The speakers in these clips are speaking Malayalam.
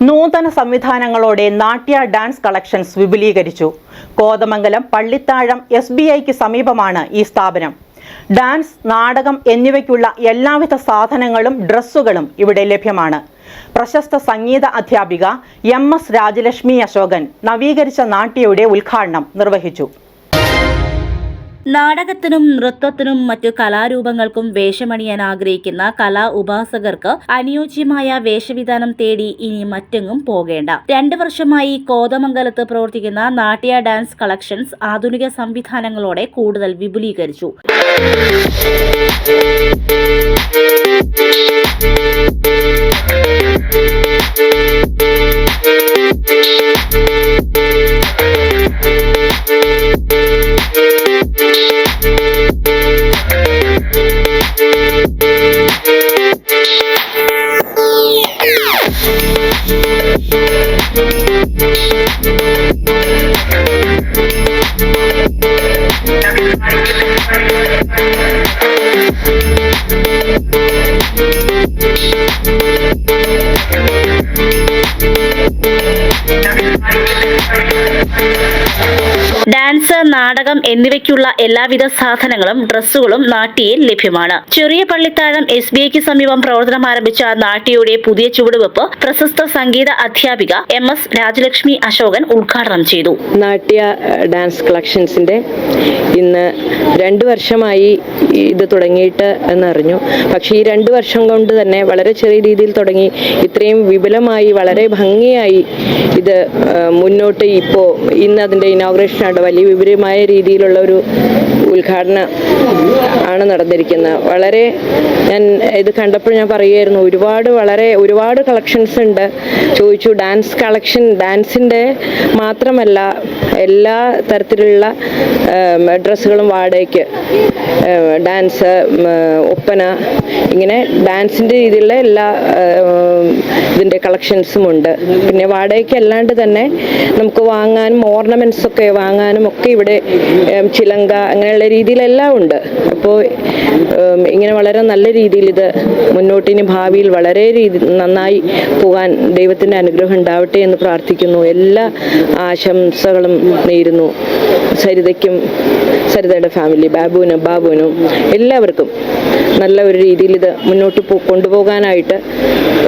നൂതന സംവിധാനങ്ങളോടെ നാട്യ ഡാൻസ് കളക്ഷൻസ് വിപുലീകരിച്ചു. കോതമംഗലം പള്ളിത്താഴം എസ് ബി ഐക്ക് സമീപമാണ് ഈ സ്ഥാപനം. ഡാൻസ് നാടകം എന്നിവയ്ക്കുള്ള എല്ലാവിധ സാധനങ്ങളും ഡ്രസ്സുകളും ഇവിടെ ലഭ്യമാണ്. പ്രശസ്ത സംഗീത അധ്യാപിക എം എസ് രാജലക്ഷ്മി അശോകൻ നവീകരിച്ച നാട്യയുടെ ഉദ്ഘാടനം നിർവഹിച്ചു. നാടകത്തിനും നൃത്തത്തിനും മറ്റു കലാരൂപങ്ങൾക്കും വേഷമണിയാൻ ആഗ്രഹിക്കുന്ന കലാ ഉപാസകർക്ക് അനുയോജ്യമായ വേഷവിധാനം തേടി ഇനി മറ്റെങ്ങും പോകേണ്ട. രണ്ട് വർഷമായി കോതമംഗലത്ത് പ്രവർത്തിക്കുന്ന നാട്യ ഡാൻസ് കളക്ഷൻസ് ആധുനിക സംവിധാനങ്ങളോടെ കൂടുതൽ വിപുലീകരിച്ചു. നാടകം എന്നിവയ്ക്കുള്ള എല്ലാവിധ സാധനങ്ങളും ഡ്രസ്സുകളും നാട്ടിയിൽ ലഭ്യമാണ്. ചെറിയ പള്ളിത്താഴം എസ് ബി ഐക്ക് സമീപം പ്രവർത്തനം ആരംഭിച്ച നാട്ടിയുടെ പുതിയ ചുവടുവെപ്പ് പ്രശസ്ത സംഗീത അധ്യാപിക എം എസ് രാജലക്ഷ്മി അശോകൻ ഉദ്ഘാടനം ചെയ്തു. നാട്യ ഡാൻസ് കളക്ഷൻസിന്റെ ഇന്ന് രണ്ടു വർഷമായി ഇത് തുടങ്ങിയിട്ട് എന്നറിഞ്ഞു. പക്ഷേ ഈ രണ്ട് വർഷം കൊണ്ട് തന്നെ വളരെ ചെറിയ രീതിയിൽ തുടങ്ങി. ഇത്രയും വിപുലമായി വളരെ ഭംഗിയായി ഇത് മുന്നോട്ട് ഇപ്പോൾ ഇന്ന് അതിന്റെ ഇനോഗ്രേഷനാണ് വലിയ വിപുലമായ രീതിയിലുള്ള ഒരു ഉദ്ഘാടനം ആണ് നടന്നിരിക്കുന്നത്. വളരെ ഞാൻ ഇത് കണ്ടപ്പോൾ ഞാൻ പറയുമായിരുന്നു ഒരുപാട് വളരെ ഒരുപാട് കളക്ഷൻസ് ഉണ്ട്. ചോദിച്ചു ഡാൻസ് കളക്ഷൻ ഡാൻസിന്റെ മാത്രമല്ല എല്ലാ തരത്തിലുള്ള ഡ്രസ്സുകളും വാടകയ്ക്ക് ഡാൻസ് ഒപ്പന ഇങ്ങനെ ഡാൻസിന്റെ രീതിയിലുള്ള എല്ലാ ഇതിന്റെ കളക്ഷൻസും ഉണ്ട്. പിന്നെ വാടകയ്ക്ക് അല്ലാണ്ട് തന്നെ നമുക്ക് വാങ്ങാനും ഓർണമെന്റ്സ് ഒക്കെ വാങ്ങാനും ഒക്കെ ഇവിടെ ചിലങ്ക അങ്ങനെയുള്ള രീതിയിലെല്ലാം ഉണ്ട്. അപ്പോൾ ഇങ്ങനെ വളരെ നല്ല രീതിയിൽ ഇത് മുന്നോട്ടിന് ഭാവിയിൽ വളരെ രീതി നന്നായി പോകാൻ ദൈവത്തിന്റെ അനുഗ്രഹം ഉണ്ടാവട്ടെ എന്ന് പ്രാർത്ഥിക്കുന്നു. എല്ലാ ആശംസകളും നേരുന്നു. സരിതയ്ക്കും സരിതയുടെ ഫാമിലി ബാബുവിനും ബാബുവിനും എല്ലാവർക്കും നല്ല ഒരു രീതിയിൽ ഇത് മുന്നോട്ട് പോ കൊണ്ടുപോകാനായിട്ട്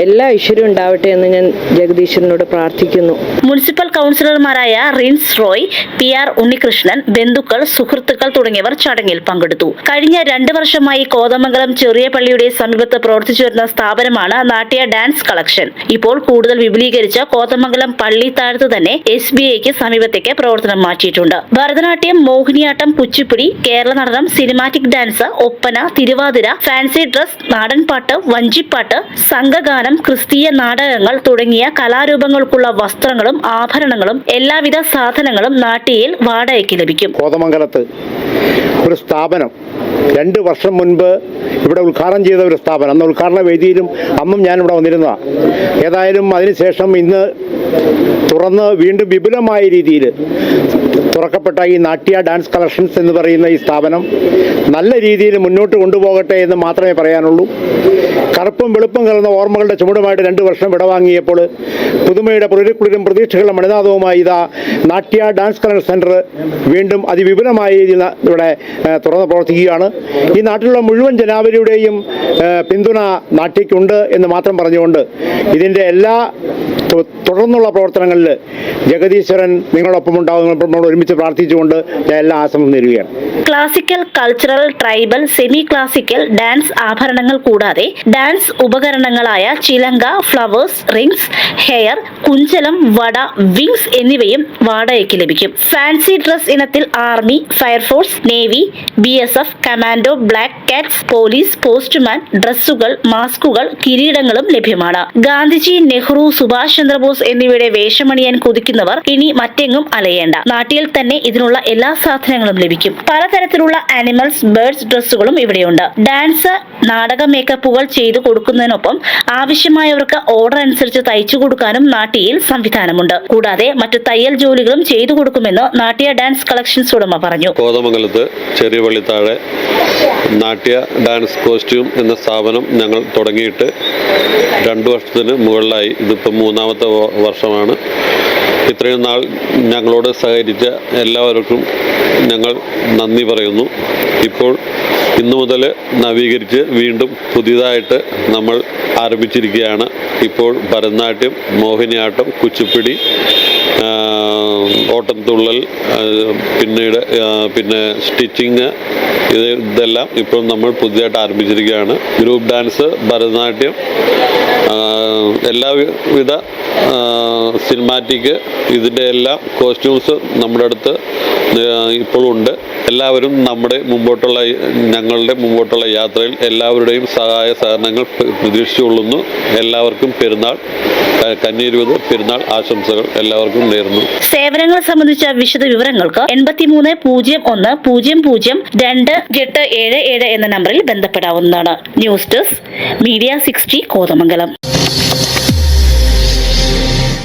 എല്ലാ ഐശ്വര്യം ഉണ്ടാവട്ടെ എന്ന് ഞാൻ ജഗദീശ്വരനോട് പ്രാർത്ഥിക്കുന്നു. മുനിസിപ്പൽ കൗൺസിലർമാരായ റിൻസ് റോയ് പി ആർ ഉണ്ണികൃഷ്ണൻ ബന്ധുക്കൾ സുഹൃത്തുക്കൾ തുടങ്ങിയവർ ചടങ്ങിൽ പങ്കെടുത്തു. കഴിഞ്ഞ രണ്ട് വർഷമായി കോതമംഗലം ചെറിയ പള്ളിയുടെ സമീപത്ത് പ്രവർത്തിച്ചു വരുന്ന സ്ഥാപനമാണ് നാട്യ ഡാൻസ് കളക്ഷൻ. ഇപ്പോൾ കൂടുതൽ വിപുലീകരിച്ച കോതമംഗലം പള്ളി താഴത്ത് തന്നെ എസ് ബി ഐക്ക് സമീപത്തേക്ക് പ്രവർത്തനം മാറ്റിയിട്ടുണ്ട്. Bharatanatyam Mohiniyattam Kuchipudi Kerala Natanam cinematic dance Oppana Thiruvathira fancy dress നാടൻപാട്ട് വഞ്ചിപ്പാട്ട് സംഘഗാനം ക്രിസ്തീയ നാടകങ്ങൾ തുടങ്ങിയ കലാരൂപങ്ങൾക്കുള്ള വസ്ത്രങ്ങളും ആഭരണങ്ങളും എല്ലാവിധ സാധനങ്ങളും നാട്ടിയിൽ വാടകയ്ക്ക് ലഭിക്കും. കോതമംഗലത്ത് ഒരു സ്ഥാപനം രണ്ട് വർഷം മുൻപ് ഇവിടെ ഉദ്ഘാടനം ചെയ്ത ഒരു സ്ഥാപനം. അന്ന് ഉദ്ഘാടന വേദിയിലും അന്നും ഞാനിവിടെ വന്നിരുന്നതാണ് ഏതായാലും അതിനുശേഷം ഇന്ന് തുറന്ന് വീണ്ടും വിപുലമായ രീതിയിൽ തുറക്കപ്പെട്ട ഈ നാട്യ ഡാൻസ് കളക്ഷൻസ് എന്ന് പറയുന്ന ഈ സ്ഥാപനം നല്ല രീതിയിൽ മുന്നോട്ട് കൊണ്ടുപോകട്ടെ എന്ന് മാത്രമേ പറയാനുള്ളൂ. കറുപ്പും വെളുപ്പും കലർന്ന ഓർമ്മകളുടെ ചുമടുമായിട്ട് രണ്ട് വർഷം വിടവാങ്ങിയപ്പോൾ പുതുമയുടെ പുലരിക്കുളിരും പ്രതീക്ഷകളുടെ മണിനാഥവുമായി ഇതാ നാട്യ ഡാൻസ് കളർ സെന്റർ വീണ്ടും അതിവിപുലമായ രീതിയിൽ ഇവിടെ തുറന്ന് പ്രവർത്തിക്കുകയാണ്. ഈ നാട്ടിലുള്ള മുഴുവൻ ജനാവലിയുടെയും പിന്തുണ നാട്യയ്ക്കുണ്ട് എന്ന് മാത്രം പറഞ്ഞുകൊണ്ട് ഇതിന്റെ എല്ലാ തുടർന്നുള്ള പ്രവർത്തനങ്ങളിൽ ജഗദീശ്വരൻ നിങ്ങളൊപ്പം ഉണ്ടാവും ഒരുമിച്ച് പ്രാർത്ഥിച്ചുകൊണ്ട് ഞാൻ എല്ലാ ആശംസ നേരുകയാണ്. Classical cultural tribal semi classical dance ആഭരണങ്ങൾ കൂടാതെ ഡാൻസ് ഉപകരണങ്ങളായ ചിലങ്ക ഫ്ലവേഴ്സ് റിംഗ്സ് ഹെയർ കുഞ്ചലം വട വിങ്സ് എന്നിവയും വാടകയ്ക്ക് ലഭിക്കും. ഫാൻസി ഡ്രസ് ഇനത്തിൽ army fire force navy B S F commando black cats police postman ഡ്രസ്സുകൾ മാസ്കുകൾ കിരീടങ്ങളും ലഭ്യമാണ്. ഗാന്ധിജി നെഹ്റു സുഭാഷ് ചന്ദ്രബോസ് എന്നിവയുടെ വേഷമണിയാൻ കൊതിക്കുന്നവർ ഇനി മറ്റെങ്ങും അലയേണ്ട. നാട്ടിൽ തന്നെ ഇതിനുള്ള എല്ലാ സാധനങ്ങളും ലഭിക്കും. പലതരത്തിലുള്ള ആനിമൽസ് ബേർഡ്സ് ഡ്രസ്സുകളും ഇവിടെയുണ്ട്. ഡാൻസ് നാടക മേക്കപ്പുകൾ ചെയ്തു കൊടുക്കുന്നതിനൊപ്പം ആവശ്യമായവർക്ക് ഓർഡർ അനുസരിച്ച് തയ്ച്ചു കൊടുക്കാനും നാട്ടിയിൽ സംവിധാനമുണ്ട്. കൂടാതെ മറ്റു തയ്യൽ ജോലികളും ചെയ്തു കൊടുക്കുമെന്ന് നാട്യ ഡാൻസ് കളക്ഷൻസ് ഉടമ പറഞ്ഞു. കോതമംഗലത്ത് ചെറിയ പള്ളിത്താഴെ നാട്യ ഡാൻസ് കോസ്റ്റ്യൂം എന്ന സ്ഥാപനം ഞങ്ങൾ തുടങ്ങിയിട്ട് രണ്ടു വർഷത്തിന് മുകളിലായി. ഇതിപ്പോൾ മൂന്ന് മൂന്നാമത്തെ വർഷമാണ്. ഇത്രയും നാൾ ഞങ്ങളോട് സഹകരിച്ച എല്ലാവർക്കും ഞങ്ങൾ നന്ദി പറയുന്നു. ഇപ്പോൾ ഇന്നു മുതൽ നവീകരിച്ച് വീണ്ടും പുതിയതായിട്ട് നമ്മൾ ആരംഭിച്ചിരിക്കുകയാണ്. ഇപ്പോൾ ഭരതനാട്യം മോഹിനിയാട്ടം കുച്ചിപ്പിടി ആ, ഓട്ടംതുള്ളൽ പിന്നീട് പിന്നെ സ്റ്റിച്ചിങ് ഇത് ഇതെല്ലാം ഇപ്പോൾ നമ്മൾ പുതിയതായിട്ട് ആരംഭിച്ചിരിക്കുകയാണ്. ഗ്രൂപ്പ് ഡാൻസ് ഭരതനാട്യം എല്ലാവിധ സിനിമാറ്റിക് ഇതിന്റെ എല്ലാം കോസ്റ്റ്യൂംസ് നമ്മുടെ അടുത്ത് ഇപ്പോഴും ഉണ്ട് എല്ലാവരും നമ്മുടെ മുമ്പോട്ടുള്ള ഞങ്ങളുടെ മുമ്പോട്ടുള്ള യാത്രയിൽ എല്ലാവരുടെയും സഹായ സഹകരണങ്ങൾ പ്ര- പ്രതീക്ഷിച്ചുകൊള്ളുന്നു. എല്ലാവർക്കും പെരുന്നാൾ കന്നീരുവത് പെരുന്നാൾ ആശംസകൾ എല്ലാവർക്കും നേരുന്നു. സേവനങ്ങൾ സംബന്ധിച്ച വിശദ വിവരങ്ങൾക്ക് എൺപത്തിമൂന്ന് പൂജ്യം ഒന്ന് പൂജ്യം പൂജ്യം രണ്ട് എട്ട് ഏഴ് ഏഴ് എന്ന നമ്പറിൽ ബന്ധപ്പെടാവുന്നതാണ്. News desk media sixty Kothamangalam.